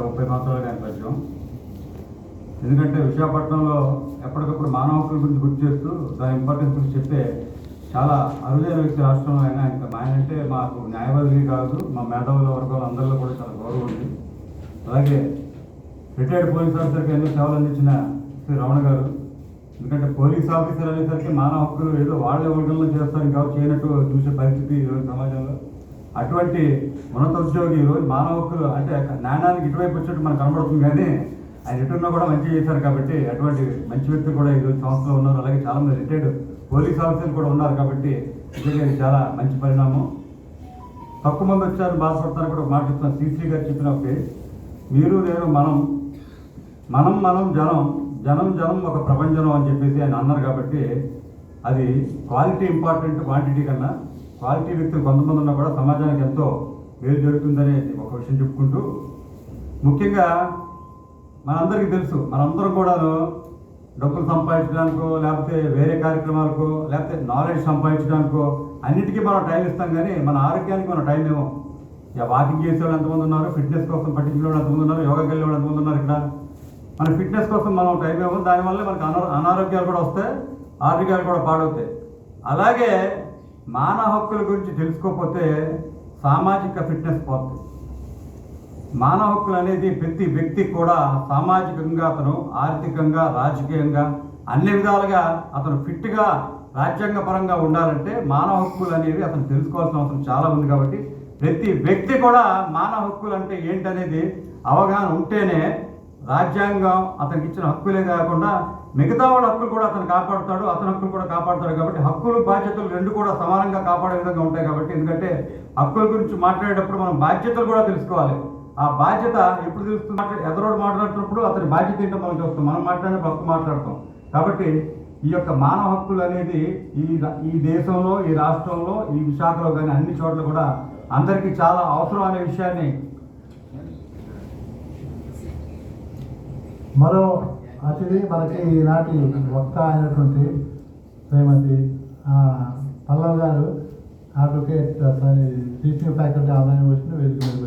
ముప్పై సంవత్సరాల నేపథ్యం ఎందుకంటే విశాఖపట్నంలో ఎప్పటికప్పుడు మానవ హక్కుల గురించి గుర్తు చేస్తూ దాని ఇంపార్టెన్స్ గురించి చెప్పే చాలా అరుదైన వ్యక్తి రాష్ట్రంలో అయినా ఇంకా ఆయన అంటే మాకు న్యాయవాది కాదు మా మేధావుల వర్గాలు అందరిలో కూడా చాలా గౌరవం ఉంది. అలాగే రిటైర్డ్ పోలీస్ ఆఫీసర్కి ఎన్నో సేవలు అందించిన శ్రీ రమణ గారు. ఎందుకంటే పోలీస్ ఆఫీసర్ అనేసరికి మానవ హక్కులు ఏదో వాళ్ళ వర్గంలో చేస్తారు ఇంకా చేయనట్టు చూసే పరిస్థితి ఈరోజు సమాజంలో. అటువంటి ఉన్నత ఉద్యోగి ఈరోజు మానవ హక్కులు అంటే జ్ఞానానికి ఇటువైపు వచ్చినట్టు మనకు కనబడుతుంది కానీ ఆయన రిటర్న్లో కూడా మంచి చేశారు కాబట్టి అటువంటి మంచి వ్యక్తులు కూడా ఈరోజు సంస్థలో ఉన్నారు. అలాగే చాలా మంది రిటైర్డ్ పోలీస్ ఆఫీసర్లు కూడా ఉన్నారు కాబట్టి నిజంగా ఇది చాలా మంచి పరిణామం. తక్కువ మంది వచ్చారు బాధపడతారు కూడా మాట చెప్తాను శ్రీశ్రీ గారు చెప్పినప్పుడు మీరు నేను మనం మనం మనం జనం జనం జనం ఒక ప్రపంచం అని చెప్పేసి ఆయన అన్నారు కాబట్టి అది క్వాలిటీ ఇంపార్టెంట్ క్వాంటిటీ కన్నా క్వాలిటీ వ్యక్తులు కొంతమంది ఉన్నా కూడా సమాజానికి ఎంతో మేలు జరుగుతుందనే ఒక విషయం చెప్పుకుంటూ ముఖ్యంగా మనందరికీ తెలుసు మనందరం కూడాను డబ్బులు సంపాదించడానికో లేకపోతే వేరే కార్యక్రమాలకో లేకపోతే నాలెడ్జ్ సంపాదించడానికో అన్నిటికీ మనం టైం ఇస్తాం కానీ మన ఆరోగ్యానికి మనం టైం ఏమో. ఇక వాకింగ్ చేసేవాళ్ళు ఎంతమంది ఉన్నారు ఫిట్నెస్ కోసం పట్టించిన వాళ్ళు ఎంతమంది ఉన్నారు యోగాకి వెళ్ళే వాళ్ళు ఎంతమంది ఉన్నారు ఇక్కడ? మన ఫిట్నెస్ కోసం మనం టైం ఇవ్వం దానివల్ల మనకు అనా అనారోగ్యాలు కూడా వస్తాయి ఆరోగ్యాలు కూడా పాడవుతాయి. అలాగే మానవ హక్కుల గురించి తెలుసుకోకపోతే సామాజిక ఫిట్నెస్ పోతుంది మానవ హక్కులు అనేది ప్రతి వ్యక్తి కూడా సామాజికంగా అతను ఆర్థికంగా రాజకీయంగా అన్ని విధాలుగా అతను ఫిట్గా రాజ్యాంగపరంగా ఉండాలంటే మానవ హక్కులు అనేవి అతను తెలుసుకోవాల్సిన అవసరం చాలా ఉంది కాబట్టి ప్రతి వ్యక్తి కూడా మానవ హక్కులు అంటే ఏంటనేది అవగాహన ఉంటేనే రాజ్యాంగం అతనికి ఇచ్చిన హక్కులే కాకుండా మిగతా వాళ్ళ హక్కులు కూడా అతను కాపాడుతాడు అతని హక్కులు కూడా కాపాడుతాడు కాబట్టి హక్కులు బాధ్యతలు రెండు కూడా సమానంగా కాపాడే విధంగా ఉంటాయి కాబట్టి ఎందుకంటే హక్కుల గురించి మాట్లాడేటప్పుడు మనం బాధ్యతలు కూడా తెలుసుకోవాలి. ఆ బాధ్యత ఎప్పుడు తెలుస్తుంది? ఎదరోడు మాట్లాడుతున్నప్పుడు అతని బాధ్యత ఏంటో మనం చూస్తాం. మనం మాట్లాడిన హక్కు మాట్లాడతాం. కాబట్టి ఈ యొక్క మానవ హక్కులు అనేది ఈ ఈ దేశంలో ఈ రాష్ట్రంలో ఈ విశాఖలో కానీ అన్ని చోట్ల కూడా అందరికీ చాలా అవసరం అనే విషయాన్ని మరో అతిథి మనకి ఈనాటి వక్త అయినటువంటి శ్రీమతి పల్లవ్ గారు అడ్వకేట్ సారీ టీచింగ్ ఫ్యాకల్టీ ఆదాయం యూనివర్సిటీ వేదిక మీదకి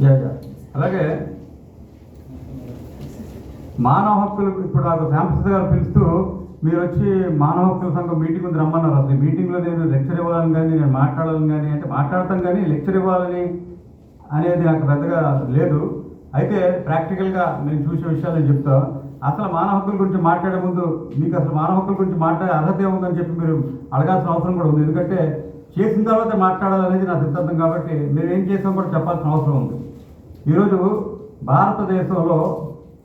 వచ్చారు. అలాగే మానవ హక్కులు ఇప్పుడు నాకు శ్యాంప్రసాద్ గారు పిలుస్తూ మీరు వచ్చి మానవ హక్కుల సంఘం మీటింగ్ ఉంది రమ్మన్నారు. అసలు మీటింగ్లో నేను లెక్చర్ ఇవ్వాలని కానీ నేను మాట్లాడాలని కానీ అంటే మాట్లాడతాను కానీ లెక్చర్ ఇవ్వాలని అనేది నాకు పెద్దగా లేదు. అయితే ప్రాక్టికల్గా నేను చూసే విషయాలు చెప్తా. అసలు మానవ హక్కుల గురించి మాట్లాడే ముందు మీకు అసలు మానవ హక్కుల గురించి మాట్లాడే అర్హత ఏముందని చెప్పి మీరు అడగాల్సిన అవసరం కూడా ఉంది. ఎందుకంటే చేసిన తర్వాత మాట్లాడాలనేది నా సిద్ధాంతం కాబట్టి మీరు ఏం చేసాం కూడా చెప్పాల్సిన అవసరం ఉంది. ఈరోజు భారతదేశంలో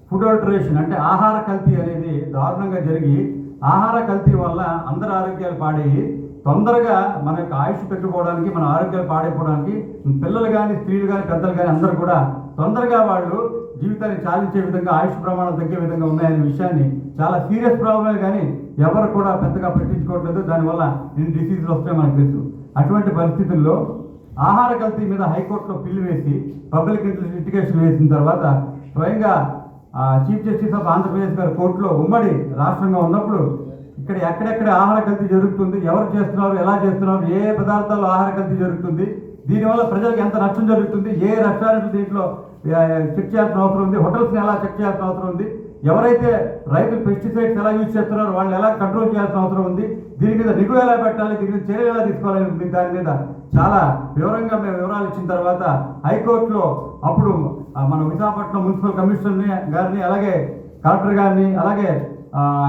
ఫుడ్ ఆల్టరేషన్ అంటే ఆహార కల్తీ అనేది దారుణంగా జరిగి ఆహార కల్తీ వల్ల అందరి ఆరోగ్యాలు పాడేయి తొందరగా మన యొక్క ఆయుష్ పెట్టుకోవడానికి మన ఆరోగ్యాలు పాడైపోవడానికి పిల్లలు కానీ స్త్రీలు కానీ పెద్దలు కానీ అందరూ కూడా తొందరగా వాళ్ళు జీవితాన్ని చాలించే విధంగా ఆయుష్ ప్రమాణాలు తగ్గే విధంగా ఉన్నాయనే విషయాన్ని చాలా సీరియస్ ప్రాబ్లమే కానీ ఎవరు కూడా పెద్దగా పట్టించుకోవట్లేదు. దానివల్ల ఇన్ని డిసీజులు వస్తాయి మనకు తెలుసు. అటువంటి పరిస్థితుల్లో ఆహార కల్తీ మీద హైకోర్టులో పిల్లు వేసి పబ్లిక్ ఇంట్లో వేసిన తర్వాత స్వయంగా చీఫ్ జస్టిస్ ఆఫ్ ఆంధ్రప్రదేశ్ గారు కోర్టులో ఉమ్మడి రాష్ట్రంగా ఉన్నప్పుడు ఇక్కడ ఎక్కడెక్కడ ఆహార కల్తీ జరుగుతుంది ఎవరు చేస్తున్నారు ఎలా చేస్తున్నారు ఏ ఏ పదార్థాల్లో ఆహార కల్తీ జరుగుతుంది దీనివల్ల ప్రజలకు ఎంత నష్టం జరుగుతుంది ఏ రెస్టారెంట్ దీంట్లో చెక్ చేయాల్సిన అవసరం ఉంది హోటల్స్ని ఎలా చెక్ చేయాల్సిన అవసరం ఉంది ఎవరైతే రైతులు పెస్టిసైడ్స్ ఎలా యూజ్ చేస్తున్నారో వాళ్ళని ఎలా కంట్రోల్ చేయాల్సిన అవసరం ఉంది దీని మీద నిఘు ఎలా పెట్టాలి దీని మీద చర్యలు ఎలా తీసుకోవాలని ఉంది దాని మీద చాలా వివరంగా మేము వివరాలు ఇచ్చిన తర్వాత హైకోర్టులో అప్పుడు మన విశాఖపట్నం మున్సిపల్ కమిషనర్ని గారిని అలాగే కలెక్టర్ గారిని అలాగే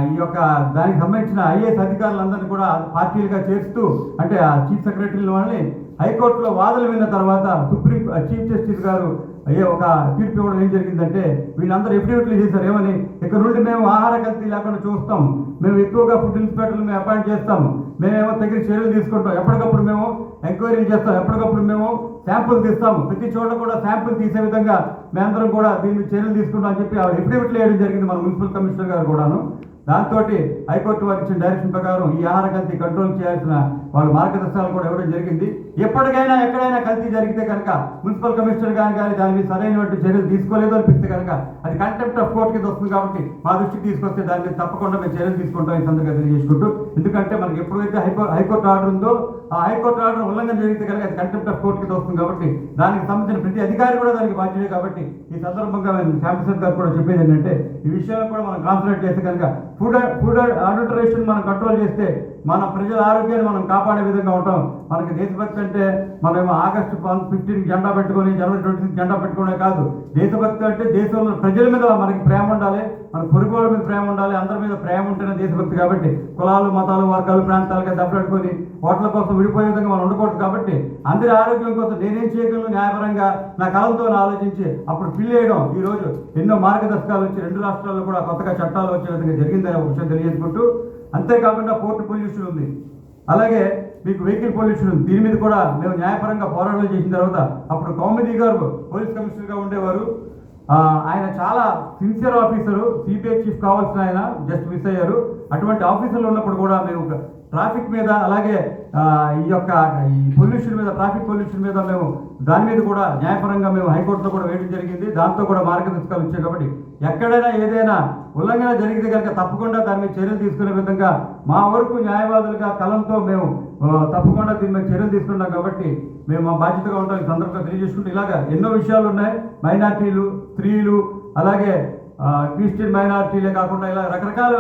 ఈ యొక్క దానికి సంబంధించిన ఐఏఎస్ అధికారులందరినీ కూడా పార్టీలుగా చేస్తూ అంటే ఆ చీఫ్ సెక్రటరీల వాళ్ళని హైకోర్టులో వాదనలు విన్న తర్వాత సుప్రీం చీఫ్ జస్టిస్ గారు అయ్యే ఒక తీర్పు ఇవ్వడం ఏం జరిగిందంటే వీళ్ళందరూ ఎఫిడవిట్లు చేశారు. ఏమని? ఇక్కడ నుండి మేము ఆహార కల్తీ లేకుండా చూస్తాం. మేము ఎక్కువగా ఫుడ్ ఇన్స్పెక్టర్లు మేము అపాయింట్ చేస్తాం. మేమేమో తగిన చర్యలు తీసుకుంటాం. ఎప్పటికప్పుడు మేము ఎంక్వైరీలు చేస్తాం. ఎప్పటికప్పుడు మేము శాంపుల్ తీస్తాము. ప్రతి చోట కూడా శాంపుల్ తీసే విధంగా మేమందరం కూడా దీని చర్యలు తీసుకుంటాం అని చెప్పి ఆవిడ ఎఫిడవిట్లు వేయడం జరిగింది మన మున్సిపల్ కమిషనర్ గారు కూడాను. దాంతో హైకోర్టు వారు ఇచ్చిన డైరెక్షన్ ప్రకారం ఈ ఆహార కల్తీ కంట్రోల్ చేయాల్సిన వాళ్ళ మార్గదర్శనాలు కూడా ఇవ్వడం జరిగింది. ఎప్పటికైనా ఎక్కడైనా కల్తీ జరిగితే కనుక మున్సిపల్ కమిషనర్ గారు కానీ దాని మీద సరైనటువంటి చర్యలు తీసుకోలేదు అనిపిస్తే కనుక అది కంటెంప్ట్ ఆఫ్ కోర్ట్ కింద వస్తుంది కాబట్టి మా దృష్టికి తీసుకొస్తే దాని మీద తప్పకుండా మేము చర్యలు తీసుకుంటాం ఈ సందర్భంగా తెలియజేసుకుంటూ. ఎందుకంటే మనకి ఎప్పుడైతే హైకో హైకోర్టు ఆర్డర్ ఉందో ఆ హైకోర్టు ఆర్డర్ ఉల్లంఘన జరిగితే కనుక అది కంటెంప్ట్ ఆఫ్ కోర్టు కింద వస్తుంది కాబట్టి దానికి సంబంధించిన ప్రతి అధికారి కూడా దానికి బాధ్యతే కాబట్టి ఈ సందర్భంగా మేము శ్యామప్రసాద్ గారు కూడా చెప్పేది ఏంటంటే ఈ విషయాలు కూడా మనం కాన్సన్ట్రేట్ చేస్తే కనుక ఫుడ్ ఫుడ్ ఆడల్టరేషన్ మనం కంట్రోల్ చేస్తే మన ప్రజల ఆరోగ్యాన్ని మనం కాపాడు విధంగా ఉంటాం మనకి దేశభక్తి అంటే మనమేమో ఆగస్టు ఫిఫ్టీన్ జెండా పెట్టుకొని జనవరి ట్వంటీ జెండా పెట్టుకునే కాదు. దేశభక్తి అంటే దేశంలో ప్రజల మీద మనకి ప్రేమ ఉండాలి మన పొరుగు మీద ప్రేమ ఉండాలి అందరి మీద ప్రేమ ఉంటేనే దేశభక్తి కాబట్టి కులాలు మతాలు వర్గాలు ప్రాంతాలుగా దెబ్బలాడుకొని ఓట్ల కోసం విడిపోయే విధంగా మనం ఉండకూడదు కాబట్టి అందరి ఆరోగ్యం కోసం నేనేం చేయగలను న్యాయపరంగా నా కలంతో ఆలోచించి అప్పుడు ఫిల్ చేయడం ఈ రోజు ఎన్నో మార్గదర్శకాలు వచ్చి రెండు రాష్ట్రాల్లో కూడా కొత్తగా చట్టాలు వచ్చే విధంగా జరిగిందని ఒక విషయం తెలియజేసుకుంటూ అంతేకాకుండా పోర్టు పొల్యూషన్ ఉంది. అలాగే మీకు వెహికల్ పొల్యూషన్ ఉంది. దీని మీద కూడా మేము న్యాయపరంగా పోరాటాలు చేసిన తర్వాత అప్పుడు కౌమిది గారు పోలీస్ కమిషనర్గా ఉండేవారు. ఆయన చాలా సిన్సియర్ ఆఫీసరు సిబిఐ చీఫ్ కావాల్సిన ఆయన జస్ట్ మిస్ అయ్యారు. అటువంటి ఆఫీసర్లు ఉన్నప్పుడు కూడా మేము ట్రాఫిక్ మీద అలాగే ఈ యొక్క ఈ పొల్యూషన్ మీద ట్రాఫిక్ పొల్యూషన్ మీద మేము దాని మీద కూడా న్యాయపరంగా మేము హైకోర్టులో కూడా వేయడం జరిగింది. దాంతో కూడా మార్గదర్శకాలు వచ్చాయి కాబట్టి ఎక్కడైనా ఏదైనా ఉల్లంఘన జరిగితే కనుక తప్పకుండా దాని మీద చర్యలు తీసుకునే విధంగా మా వరకు న్యాయవాదులుగా కలంతో మేము తప్పకుండా దీని మీద చర్యలు తీసుకున్నాం కాబట్టి మేము మా బాధ్యతగా ఉంటాం ఈ సందర్భంగా తెలియజేసుకుంటూ ఇలాగా ఎన్నో విషయాలు ఉన్నాయి. మైనార్టీలు స్త్రీలు అలాగే క్రిస్టియన్ మైనార్టీలే కాకుండా ఇలా రకరకాల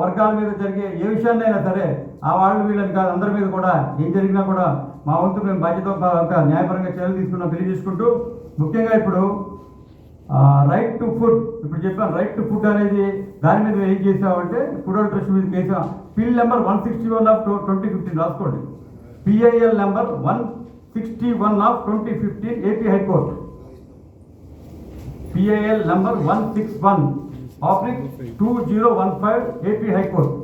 వర్గాల మీద జరిగే ఏ విషయాన్నైనా సరే ఆ వాళ్ళు వీళ్ళని కాదు అందరి మీద కూడా ఏం జరిగినా కూడా మా వంతు మేము బాధ్యత ఒక న్యాయపరంగా చర్యలు తీసుకున్నాం తెలియజేసుకుంటూ. ముఖ్యంగా ఇప్పుడు రైట్ టు ఫుడ్ ఇప్పుడు చెప్పాను రైట్ టు ఫుడ్ అనేది దాని మీద ఏం చేసామంటే ఫుడ్ ట్రస్ట్ మీద చేసాం PIL number one sixty one of twenty fifteen రాసుకోండి. PIL number one sixty one of twenty fifteen AP high court PIL number one six one ఆఫ్రిక్ two zero one five AP high court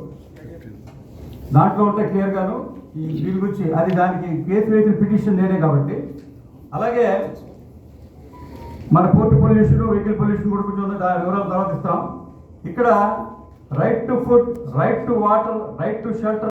దాంట్లో ఉంటే క్లియర్గాను ఈ దీని గురించి అది దానికి case వేసిన petition నేనే కాబట్టి. అలాగే మన పోర్ట్ పొల్యూషన్ వెహికల్ పొల్యూషన్ కూడా కొంచెం దాని వివరాలు తర్వాత ఇస్తాం. ఇక్కడ right to food right to water right to shelter